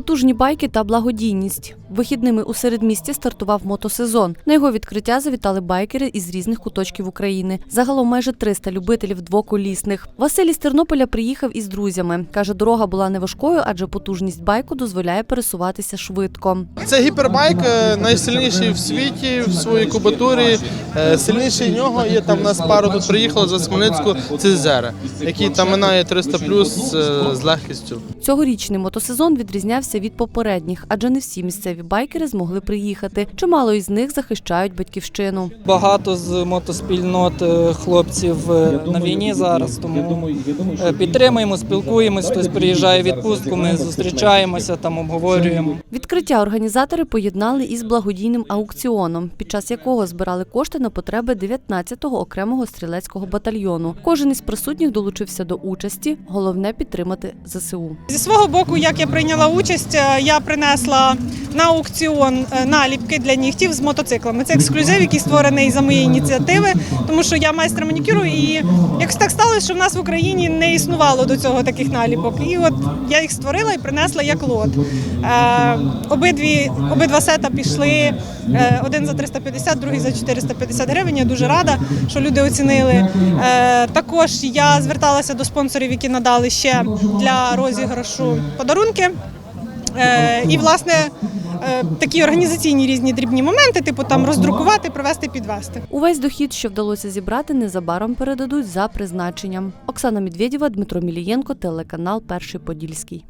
Потужні байки та благодійність. Вихідними у середмісті стартував мотосезон. На його відкриття завітали байкери із різних куточків України. Загалом майже 300 любителів двоколісних. Василь із Тернополя приїхав із друзями. Каже, дорога була не важкою, адже потужність байку дозволяє пересуватися швидко. Це гіпербайк е, найсильніший в світі в своїй кубатурі. Е, Сильніший нього є там нас пару тут приїхало за Хмельницьку. Це Зера, який там минає 300 плюс е, з легкістю. Цьогорічний мотосезон відрізнявся від попередніх, адже не всі місцеві байкери змогли приїхати. Чимало із них захищають батьківщину. Багато з мотоспільнот е, хлопців е, на війні зараз, тому е, підтримуємо, спілкуємось. Хтось приїжджає в відпустку, ми зустрічаємося, там обговорюємо. Відкриття організатори поєднали із благодійним аукціоном, під час якого збирали кошти на потреби 19-го окремого стрілецького батальйону. Кожен із присутніх долучився до участі. Головне підтримати ЗСУ. Зі свого боку, як я прийняла участь, е, я принесла на аукціон е, наліпки для нігтів з мотоциклами. Це ексклюзив, який створений за моєї ініціативи, тому що я майстер манікюру, і якось так сталося, що в нас в Україні не існувало до цього таких наліпок. І от я їх створила і принесла як лот. Е, обидві обидва сета пішли. е, Один за 350, другий за 450 гривень. Я дуже рада, що люди оцінили. Е, Також я зверталася до спонсорів, які надали ще для розіграшу подарунки. Е, І, власне, е, такі організаційні різні дрібні моменти, типу там роздрукувати, провести, підвести. Увесь дохід, що вдалося зібрати, незабаром передадуть за призначенням. Оксана Медведєва, Дмитро Мілієнко, телеканал Перший Подільський.